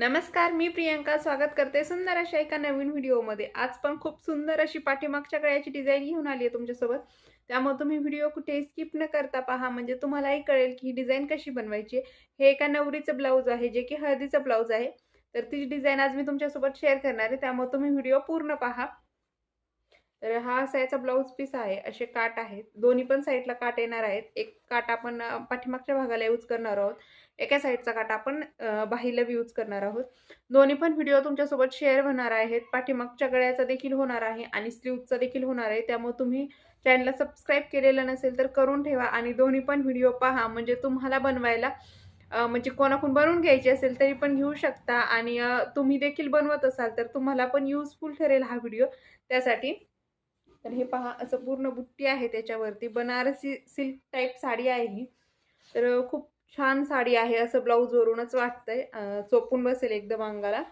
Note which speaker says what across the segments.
Speaker 1: नमस्कार मी प्रियंका. स्वागत करते सुंदर अशा एका नवीन व्हिडिओमध्ये. आज पण खूप सुंदर अशी पाठीमागच्या गळ्याची डिझाईन घेऊन आली आहे तुमच्यासोबत. त्यामुळे तुम्ही व्हिडिओ कुठे स्किप न करता पहा. म्हणजे तुम्हालाही कळेल की ही डिझाईन कशी बनवायची आहे. हे एका नवरीचं ब्लाऊज आहे जे की हळदीचं ब्लाऊज आहे. तर ती डिझाईन आज मी तुमच्यासोबत शेअर करणार आहे. त्यामुळे तुम्ही व्हिडिओ पूर्ण पहा. तर हा असा याचा ब्लाऊज पीस आहे. असे काट आहेत. दोन्ही पण साईडला काट येणार आहेत. एक काट आपण पाठीमागच्या भागाला यूज करणार आहोत. एका साईडचा काट आपण अं, बाहीला यूज करणार आहोत. दोन्ही पण व्हिडिओ तुमच्यासोबत शेअर होणार आहेत. पाठीमागच्या गळ्याचा देखील होणार आहे आणि स्लीवचा देखील होणार आहे. त्यामुळे तुम्ही चॅनलला सबस्क्राईब केलेलं नसेल तर करून ठेवा आणि दोन्ही पण व्हिडिओ पहा. म्हणजे तुम्हाला बनवायला म्हणजे कोणाकडून बनवून घ्यायची असेल तरी पण घेऊ शकता. आणि तुम्ही देखील बनवत असाल तर तुम्हाला पण युजफुल ठरेल हा व्हिडिओ त्यासाठी तर हे पहा असं पूर्ण बुट्टी आहे त्याच्यावरती. बनारसी सिल्क टाईप साडी आहे ही. तर खूप छान साडी आहे असं ब्लाऊजवरूनच वाटतंय. चोपून बसेल एकदम अंगाला.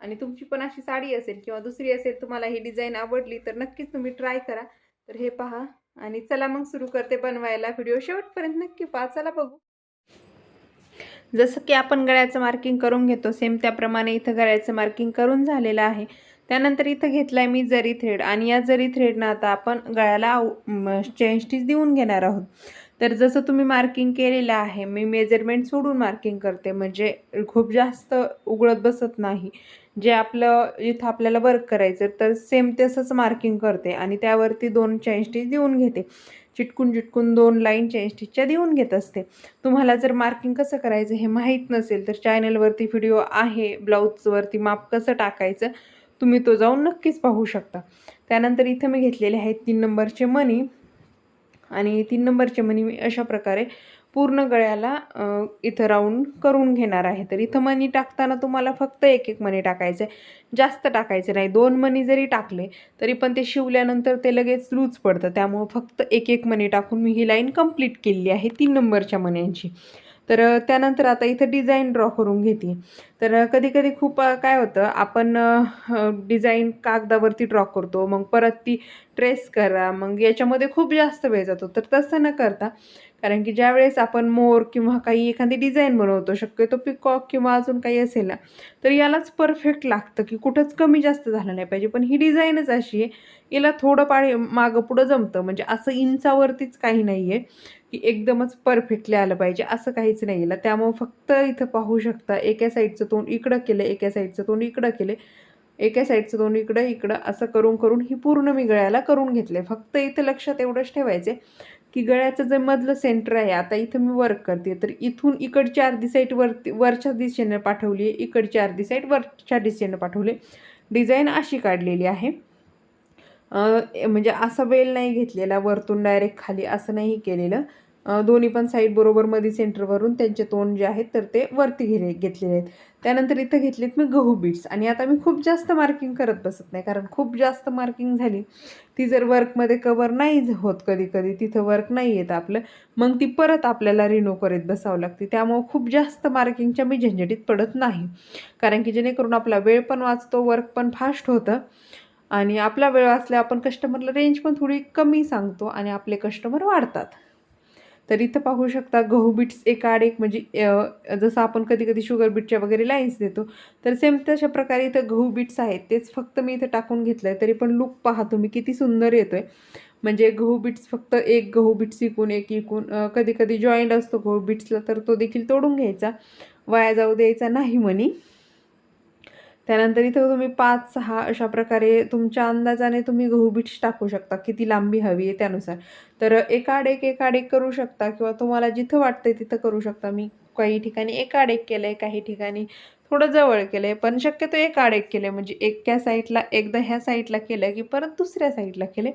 Speaker 1: आणि तुमची पण अशी साडी असेल किंवा दुसरी असेल तुम्हाला ही डिझाईन आवडली तर नक्कीच तुम्ही ट्राय करा. तर हे पहा आणि चला मग सुरू करते बनवायला व्हिडिओ शेवटपर्यंत नक्की पहा चला बघू. जसं की आपण गळ्याचं मार्किंग करून घेतो सेम त्याप्रमाणे इथं गळ्याचं मार्किंग करून झालेलं आहे. त्यानंतर इथं घेतला आहे मी जरी थ्रेड आणि या जरी थ्रेडनं आता आपण गळ्याला चेन स्टिच देऊन घेणार आहोत. तर जसं तुम्ही मार्किंग केलेलं आहे मी मेजरमेंट सोडून मार्किंग करते. म्हणजे खूप जास्त उघडत बसत नाही. जे आपलं इथं आपल्याला वर्क करायचं तर सेम तसंच मार्किंग करते आणि त्यावरती दोन चेन स्टिच देऊन घेते. चिटकून चिटकून दोन लाईन चेन स्टिचच्या देऊन घेत असते. तुम्हाला जर मार्किंग कसं करायचं हे माहीत नसेल तर चॅनलवरती व्हिडिओ आहे ब्लाऊजवरती माप कसं टाकायचं तुम्ही तो जाऊन नक्कीच पाहू शकता. त्यानंतर इथं मी घेतलेले आहेत तीन नंबरचे मनी. आणि तीन नंबरचे मनी मी अशा प्रकारे पूर्ण गळ्याला इथं राऊंड करून घेणार आहे. तर इथं मनी टाकताना तुम्हाला फक्त एक एक मनी टाकायचं आहे जास्त टाकायचं नाही. दोन मनी जरी टाकले तरी पण ते शिवल्यानंतर ते लगेच लूज पडतं. त्यामुळं फक्त एक एक मनी टाकून मी ही लाईन कंप्लीट केलेली आहे तीन नंबरच्या मण्यांची तर त्यानंतर आता इथं डिझाईन ड्रॉ करून घेते. तर कधी कधी खूप काय होतं आपण डिझाईन कागदावरती ड्रॉ करतो मग परत ती ट्रेस करा मग याच्यामध्ये खूप जास्त वेळ जातो. तर तसं न करता कारण की ज्यावेळेस आपण मोर किंवा काही एखादी डिझाईन बनवतो शक्यतो पिकॉक किंवा अजून काही असेल ना तर यालाच परफेक्ट लागतं की कुठंच कमी जास्त झालं नाही पाहिजे. पण ही डिझाईनच अशी आहे याला थोडं पाळी मागं पुढं जमतं. म्हणजे असं इंचावरतीच काही नाही आहे की एकदमच परफेक्टली आलं पाहिजे असं काहीच नाही येलं त्यामुळं फक्त इथं पाहू शकता एका साईडचं तोंड इकडं केलं एका साईडचं तोंड इकडं केले एका साईडचं तोंड इकडं इकडं असं करून करून ही पूर्ण मी गळ्याला करून घेतले. फक्त इथं लक्षात एवढंच ठेवायचे की गळ्याचं जे मधलं सेंटर आहे आता इथं मी वर्क करते तर इथून इकडची अर्धी साईड वरती वरच्या दिशेनं पाठवली आहे इकडची अर्धी साईड वरच्या दिशेनं पाठवली डिझाईन अशी काढलेली आहे. म्हणजे असा वेल नाही घेतलेला वरतून डायरेक्ट खाली असं नाही केलेलं. दोन्ही पण साईड बरोबर मध्ये सेंटरवरून त्यांचे तोंड जे आहेत तर ते वरती घेले घेतलेले आहेत. त्यानंतर इथं घेतलेत मी गहू बीट्स आणि आता मी खूप जास्त मार्किंग करत बसत नाही कारण खूप जास्त मार्किंग झाली ती जर वर्कमध्ये कवर नाही होत कधी कधी तिथं वर्क नाही येत आपलं. मग ती परत आपल्याला रिनो करत बसावं लागते. त्यामुळं खूप जास्त मार्किंगच्या मी झंझटीत पडत नाही. कारण की जेणेकरून आपला वेळ पण वाचतो वर्क पण फास्ट होतं. आणि आपला वेळ वाचल्या आपण कस्टमरला रेंज पण थोडी कमी सांगतो आणि आपले कस्टमर वाढतात. तर इथं पाहू शकता गहू बीट्स एक आड एक म्हणजे जसं आपण कधी कधी शुगर बीटच्या वगैरे लाईन्स देतो तर सेम तशा प्रकारे इथं गहू बीट्स आहेत. तेच फक्त मी इथं टाकून घेतलं आहे तरी पण लुक पहा तुम्ही किती सुंदर येतो आहे म्हणजे गहू बीट्स फक्त एक गहू बीट्स इकून एक इकून कधी कधी जॉईंट असतो गहू बीट्सला तर तो देखील तोडून घ्यायचा. वाया जाऊ द्यायचा नाही म्हणी. त्यानंतर इथं तुम्ही पाच सहा अशा प्रकारे तुमच्या अंदाजाने तुम्ही गहू बीट्स टाकू शकता किती लांबी हवी आहे त्यानुसार. तर एकाड एक एकाड एक करू शकता किंवा तुम्हाला जिथं वाटतं तिथं करू शकता. मी काही ठिकाणी एकाड एक केलं आहे काही ठिकाणी थोडं जवळ केलं आहे पण शक्यतो एकाड एक केलं आहे म्हणजे एका साईडला एकदा ह्या साईडला केलं की परत दुसऱ्या साईडला केले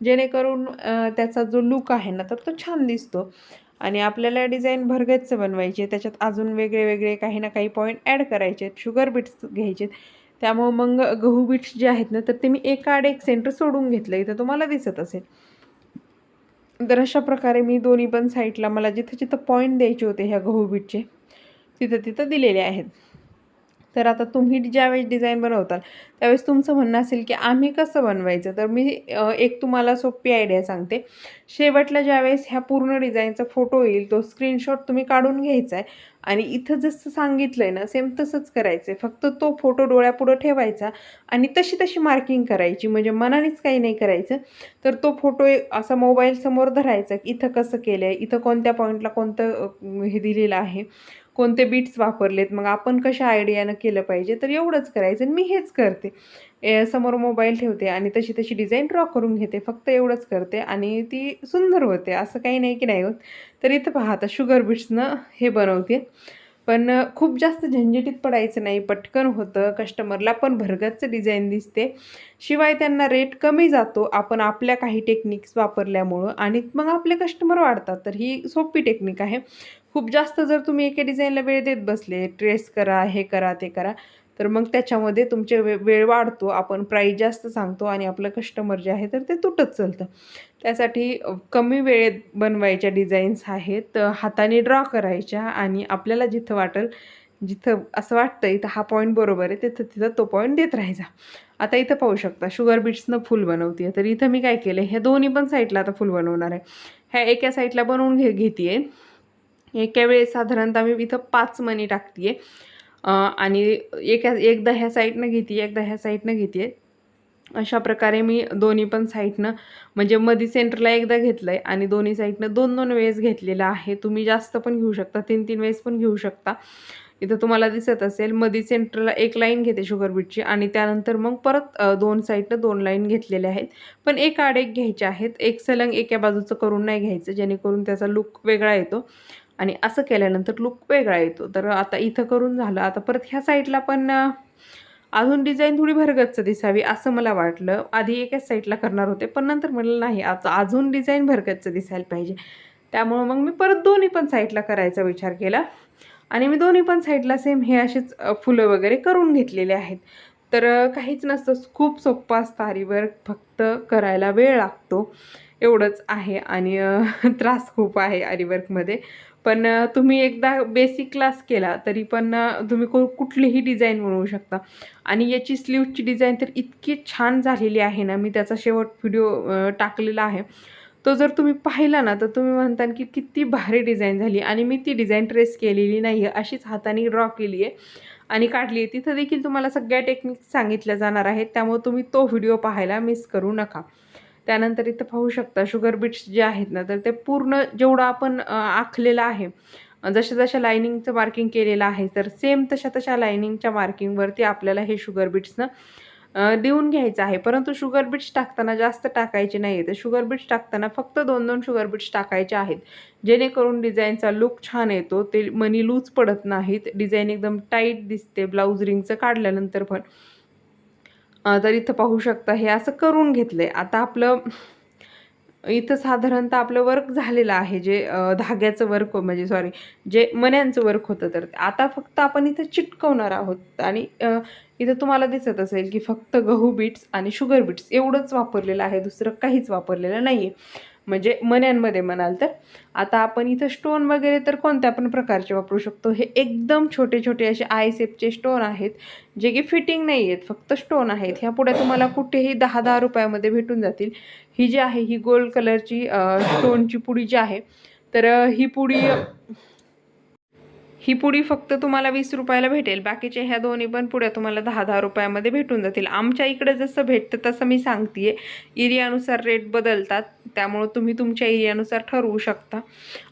Speaker 1: जेणेकरून त्याचा जो लुक आहे ना तर तो छान दिसतो. आणि आपल्याला डिझाईन भरगच्च बनवायची त्याच्यात अजून वेगळे वेगळे काही ना काही पॉईंट ॲड करायचे आहेत शुगर बीट्स घ्यायचे. आहेत त्यामुळं मग गहू बीट्स जे आहेत ना तर ते मी एकाड आड एक सेंटर सोडून घेतलं. इथं तुम्हाला दिसत असेल. तर अशा प्रकारे मी दोन्ही पण साईडला मला जिथं जिथं पॉईंट द्यायचे होते ह्या गहू बीटचे तिथं तिथं दिलेले आहेत. तर आता तुम्ही ज्यावेळेस डिझाईन बनवताल त्यावेळेस तुमचं म्हणणं असेल की आम्ही कसं बनवायचं? तर मी एक तुम्हाला सोपी आयडिया सांगते. शेवटला ज्यावेळेस ह्या पूर्ण डिझाईनचा फोटो येईल तो स्क्रीनशॉट तुम्ही काढून घ्यायचा आहे आणि इथं जसं सांगितलं आहे ना सेम तसंच करायचं आहे फक्त तो फोटो डोळ्यापुढं ठेवायचा आणि तशी तशी मार्किंग करायची. म्हणजे मनानेच काही नाही करायचं. तर तो फोटो एक असा मोबाईलसमोर धरायचा की इथं कसं केलं आहे इथं कोणत्या पॉईंटला कोणतं हे दिलेलं आहे. कोणते बीट्स वापरलेत मग आपण कशा आयडियानं केलं पाहिजे तर एवढंच करायचं आणि मी हेच करते. समोर मोबाईल ठेवते आणि तशी तशी डिझाईन ड्रॉ करून घेते फक्त एवढंच करते आणि ती सुंदर होते असं काही नाही की नाही होत. तर इथं पहा आता शुगर बीट्सनं हे बनवते. पण खूप जास्त झंझटीत पडायचं नाही पटकन होतं कस्टमरला पण भरगतचं डिझाईन दिसते. शिवाय त्यांना रेट कमी जातो आपण आपल्या काही टेक्निक्स वापरल्यामुळं आणि मग आपले कस्टमर वाढतात तर ही सोपी टेक्निक आहे. खूप जास्त जर तुम्ही एका डिझाईनला वेळ देत बसले ट्रेस करा हे करा ते करा तर मग त्याच्यामध्ये तुमचे वे वेळ वाढतो. आपण प्राईस जास्त सांगतो आणि आपलं कस्टमर जे आहे तर ते तुटत चालतं. त्यासाठी कमी वेळेत बनवायच्या डिझाईन्स आहेत. हाताने ड्रॉ करायच्या आणि आपल्याला जिथं वाटेल जिथं असं वाटतं इथं हा पॉईंट बरोबर आहे तिथं तिथं तो पॉईंट देत राहायचा. आता इथं पाहू शकता शुगर बीट्सनं फुल बनवते तर इथं मी काय केलं ह्या दोन्ही पण साईडला आता फुल बनवणार आहे. ह्या एका साईडला बनवून घे घेते एका वेळेस साधारणतः मी इथं पाच मणी टाकते आहे आणि एका एकदा ह्या साईडनं घेते एकदा ह्या साईडनं घेते आहे अशा प्रकारे मी दोन्ही पण साईडनं म्हणजे मधी सेंटरला एकदा घेतलं आहे आणि दोन्ही साईडनं दोन दोन वेळेस घेतलेलं आहे. तुम्ही जास्त पण घेऊ शकता तीन तीन वेळेस पण घेऊ शकता. इथं तुम्हाला दिसत असेल मधी सेंटरला एक लाईन घेते शुगर बीटची आणि त्यानंतर मग परत दोन साईडनं दोन लाईन घेतलेल्या आहेत. पण एक आड एक घ्यायचे आहेत. एक सलंग एका बाजूचं करून नाही घ्यायचं जेणेकरून त्याचा लुक वेगळा येतो. आणि असं केल्यानंतर लुक वेगळा येतो. तर आता इथं करून झालं. आता परत ह्या साईडला पण अजून डिझाईन थोडी भरगच्च दिसावी असं मला वाटलं. आधी एकाच साईडला करणार होते पण नंतर म्हटलं नाही आता अजून डिझाईन भरगच्च दिसायला पाहिजे. त्यामुळं मग मी परत दोन्ही पण साईडला करायचा विचार केला. आणि मी दोन्ही पण साईडला सेम हे असेच फुलं वगैरे करून घेतलेले आहेत. तर काहीच नसतं. खूप सोप्पं असतं आरीवर्क फक्त करायला वेळ लागतो. एवढंच आहे आणि त्रास खूप आहे आरीवर्कमध्ये. पण तुम्ही एकदा बेसिक क्लास केला तरी पण तुम्ही को कुठलीही डिझाईन बनवू शकता. आणि याची स्लीवची डिझाईन तर इतकी छान झालेली आहे ना मी त्याचा शेवट व्हिडिओ टाकलेला आहे. तो जर तुम्ही पाहिला ना तर तुम्ही म्हणता की किती भारी डिझाईन झाली. आणि मी ती डिझाईन ट्रेस केलेली नाही आहे अशीच हाताने ड्रॉ केली आहे आणि काढली आहे तिथं देखील तुम्हाला सगळ्या टेक्निक्स सांगितल्या जाणार आहेत. त्यामुळे तुम्ही तो व्हिडिओ पाहायला मिस करू नका. त्यानंतर इथं पाहू शकता शुगर बीट्स जे आहेत ना तर ते पूर्ण जेवढं आपण आखलेलं आहे जशा जशा लायनिंगचं मार्किंग केलेलं आहे तर सेम तशा तशा लायनिंगच्या मार्किंगवरती आपल्याला हे शुगर बीट्सनं देऊन घ्यायचं आहे. परंतु शुगर बीट्स टाकताना जास्त टाकायचे नाही तर शुगर बीट्स टाकताना फक्त दोन दोन शुगर बीट्स टाकायचे आहेत जेणेकरून डिझाईनचा लुक छान येतो. ते मनी लूज पडत नाहीत. डिझाईन एकदम टाईट दिसते ब्लाऊज रिंगचं काढल्यानंतर पण. तर इथं पाहू शकता हे असं करून घेतलं आहे आता आपलं इथं साधारणतः आपलं वर्क झालेलं आहे जे धाग्याचं वर्क म्हणजे सॉरी जे मण्यांचं वर्क होतं. तर आता फक्त आपण इथं चिटकवणार आहोत. आणि इथं तुम्हाला दिसत असेल की फक्त गहू बीट्स आणि शुगर बीट्स एवढंच वापरलेलं आहे दुसरं काहीच वापरलेलं नाही आहे म्हणजे मण्यांमध्ये म्हणाल तर. आता आपण इथं स्टोन वगैरे तर कोणत्या पण प्रकारचे वापरू शकतो. हे एकदम छोटे छोटे असे आय सेपचे स्टोन आहेत जे की फिटिंग नाही आहेत फक्त स्टोन आहेत. ह्या पुढे तुम्हाला कुठेही दहा दहा रुपयामध्ये भेटून जातील. ही जी आहे ही गोल्ड कलरची स्टोनची पुडी जी आहे तर ही पुडी ही पुडी फक्त तुम्हाला वीस रुपयाला भेटेल. बाकीच्या ह्या दोन्ही पण पुड्या तुम्हाला दहा दहा रुपयामध्ये भेटून जातील. आमच्या इकडे जसं भेटतं तसं मी सांगते एरियानुसार रेट बदलतात. त्यामुळं तुम्ही तुमच्या एरियानुसार ठरवू शकता.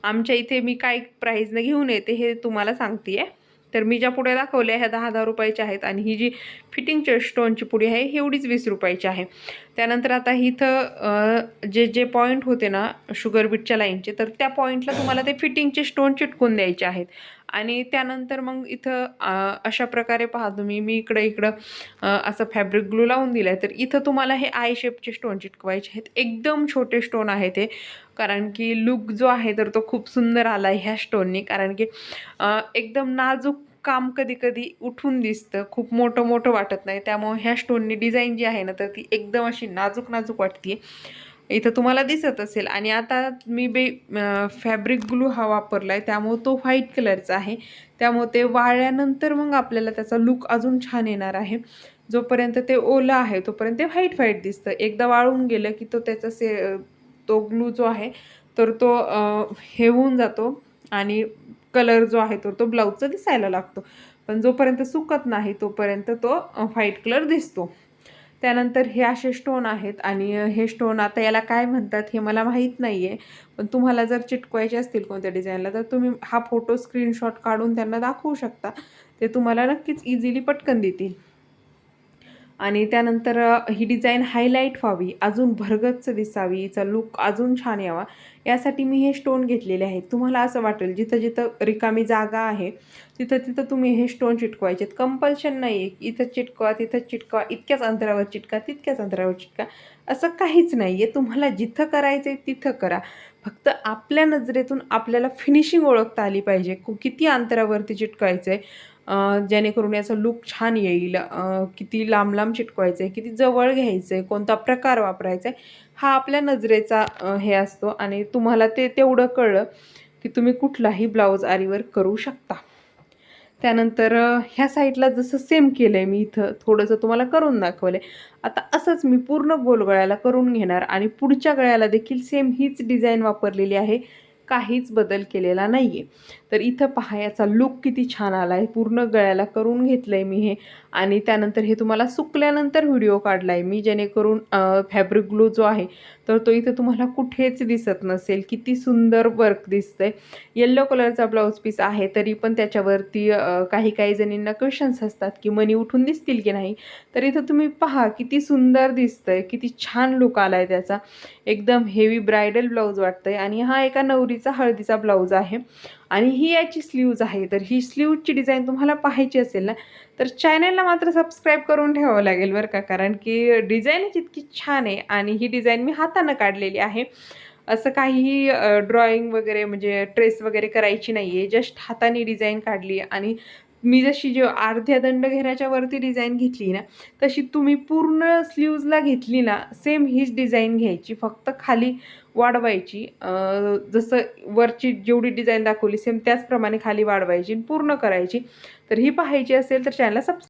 Speaker 1: आमच्या इथे मी काय प्राईजनं घेऊन येते हे तुम्हाला सांगते तर मी ज्या पुड्या दाखवल्या ह्या दहा दहा रुपयाच्या आहेत आणि ही जी फिटिंगच्या स्टोनची पुडी आहे ही एवढीच वीस रुपयाची आहे. त्यानंतर आता इथं जे जे पॉईंट होते ना शुगर बीटच्या लाईनचे तर त्या पॉईंटला तुम्हाला ते फिटिंगचे स्टोन चिटकून द्यायचे आहेत. आणि त्यानंतर मग इथं अशा प्रकारे पहा तुम्ही मी इकडं इकडं असं फॅब्रिक ग्लू लावून दिलं आहे तर इथं तुम्हाला हे आय शेपचे स्टोन चिटकवायचे आहेत. एकदम छोटे स्टोन आहेत ते. कारण की लुक जो आहे तर तो खूप सुंदर आला आहे ह्या स्टोननी कारण की एकदम नाजूक काम कधी कधी उठून दिसतं. खूप मोठं मोठं वाटत नाही. त्यामुळे ह्या स्टोननी डिझाईन जी आहे ना तर ती एकदम अशी नाजूक नाजूक वाटते इथं तुम्हाला दिसत असेल. आणि आता मी बे फॅब्रिक ग्लू हा वापरला आहे त्यामुळे तो व्हाईट कलरचा आहे. त्यामुळे ते वाळल्यानंतर मग आपल्याला त्याचा लुक अजून छान येणार आहे. जोपर्यंत ते ओलं आहे तोपर्यंत ते व्हाईट व्हाईट दिसतं. एकदा वाळून गेलं की तो त्याचा से तो ग्लू जो आहे तर तो हेवून हे होऊन जातो. आणि कलर जो आहे तो तो ब्लाऊजचा दिसायला लागतो. पण जोपर्यंत सुकत नाही तोपर्यंत तो व्हाईट कलर दिसतो. त्यानंतर हे असे स्टोन आहेत आणि हे स्टोन आता याला काय म्हणतात हे मला माहीत नाही आहे पण तुम्हाला जर चिटकवायचे असतील कोणत्या डिझाईनला तर तुम्ही हा फोटो स्क्रीनशॉट काढून त्यांना दाखवू शकता. ते तुम्हाला नक्कीच इझिली पटकन देतील. आणि त्यानंतर ही डिझाईन हायलाईट व्हावी अजून भरगच्च दिसावी हिचा लुक अजून छान यावा यासाठी मी हे स्टोन घेतलेले आहेत. तुम्हाला असं वाटेल जिथं जिथं रिकामी जागा आहे तिथं तिथं तुम्ही हे स्टोन चिटकवायचे कंपल्शन नाही आहे इथं चिटकवा तिथं चिटकवा इतक्याच अंतरावर चिटका तितक्याच अंतरावर चिटका असं काहीच नाही आहे तुम्हाला जिथं करायचं आहे तिथं करा. फक्त आपल्या नजरेतून आपल्याला फिनिशिंग ओळखता आली पाहिजे. कु- किती अंतरावरती चिटकायचं आहे जेणेकरून याचा लुक छान येईल. किती लांब लांब चिटकवायचं आहे किती जवळ घ्यायचं आहे कोणता प्रकार वापरायचा आहे हा आपल्या नजरेचा हे असतो. आणि तुम्हाला ते तेवढं कळलं की तुम्ही कुठलाही ब्लाऊज आरीवर करू शकता. त्यानंतर ह्या साईडला जसं सेम केलं आहे मी इथं थोडंसं तुम्हाला करून दाखवलं आहे आता असंच मी पूर्ण गोल गळ्याला करून घेणार आणि पुढच्या गळ्याला देखील सेम हीच डिझाईन वापरलेली आहे. काहीच बदल केलेला नाही आहे तर इथं पहा याचा लुक किती छान आला आहे पूर्ण गळ्याला करून घेतलं आहे मी हे. आणि त्यानंतर हे तुम्हाला सुकल्यानंतर व्हिडिओ काढला आहे मी जेणेकरून फॅब्रिक ग्लो जो आहे तर तो इथं तुम्हाला कुठेच दिसत नसेल. किती सुंदर वर्क दिसतंय. येल्लो कलरचा ब्लाऊज पीस आहे तरी पण त्याच्यावरती काही काही जणींना क्वेश्चन्स असतात की मनी उठून दिसतील की नाही. तर इथं तुम्ही पहा किती सुंदर दिसतंय. किती छान लुक आला आहे त्याचा. एकदम हेवी ब्रायडल ब्लाऊज वाटतंय. आणि हा एका नवरी नवरीचा हळदीचा ब्लाऊज आहे. आणि ही याची स्लीव्ज आहे. तर ही स्लीवची डिझाईन तुम्हाला पाहायची असेल ना तर चॅनलला मात्र सबस्क्राईब करून ठेवावं लागेल बरं का. कारण की डिझाईनच इतकी छान आहे आणि ही डिझाईन मी हातानं काढलेली आहे. असं काहीही ड्रॉइंग वगैरे म्हणजे ट्रेस वगैरे करायची नाही आहे जस्ट हाताने डिझाईन काढली आणि मी जशी जे अर्ध्या दंड घेण्याच्या वरती डिझाईन घेतली ना तशी तुम्ही पूर्ण स्लीव्जला घेतली ना सेम हीच डिझाईन घ्यायची. फक्त खाली वाढवायची. जसं वरची जेवढी डिझाईन दाखवली सेम त्याचप्रमाणे खाली वाढवायची पूर्ण करायची. तर ही पाहायची असेल तर चॅनलला सबस्क्राईब